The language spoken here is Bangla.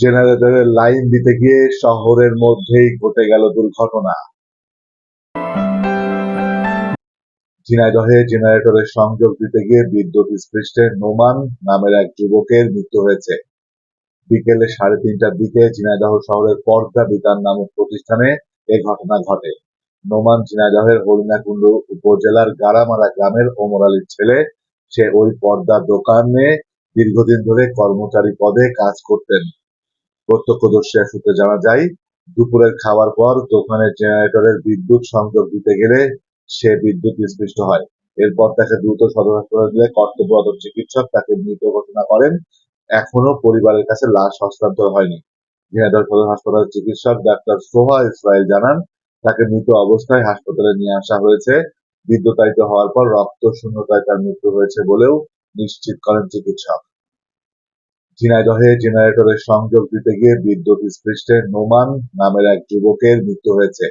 জেনারেটরের লাইন দিতে গিয়ে শহরের মধ্যেই ঘটে গেল দুর্ঘটনা। ঝিনাইদহে জেনারেটরের সংযোগ দিতে গিয়ে বিদ্যুৎ স্পৃষ্টে নোমান নামের এক যুবকের মৃত্যু হয়েছে। বিকেলে সাড়ে তিনটার দিকে ঝিনাইদহ শহরের পর্দা বিতান নামক প্রতিষ্ঠানে এ ঘটনা ঘটে। নোমান ঝিনাইদহের হরিণাকুণ্ড উপজেলার গারামারা গ্রামের ওমর আলীর ছেলে সে ওই পর্দা দোকানে দীর্ঘদিন ধরে কর্মচারী পদে কাজ করতেন। প্রত্যক্ষদর্শী সূত্রে জানা যায়, দুপুরের খাওয়ার পর দোকানের জেনারেটরের বিদ্যুৎ সংযোগ দিতে গেলে সে বিদ্যুৎ স্পৃষ্ট হয়। এরপর তাকে দ্রুত সদর হাসপাতালে দিলে কর্তব্যরত চিকিৎসক তাকে মৃত ঘোষণা করেন। এখনও পরিবারের কাছে লাশ হস্তান্তর হয়নি। ঝিনাইদহ সদর হাসপাতালের চিকিৎসক ডাক্তার সোহা ইসরায়েল জানান, তাকে মৃত অবস্থায় হাসপাতালে নিয়ে আসা হয়েছে। বিদ্যুতায়িত হওয়ার পর রক্ত শূন্যতায় তার মৃত্যু হয়েছে বলেও নিশ্চিত করেন চিকিৎসক। ঝিনাইদহে জেনারেটরের সংযোগ দিতে গিয়ে বিদ্যুৎ স্পৃষ্টে নোমান নামের এক যুবকের মৃত্যু হয়েছে।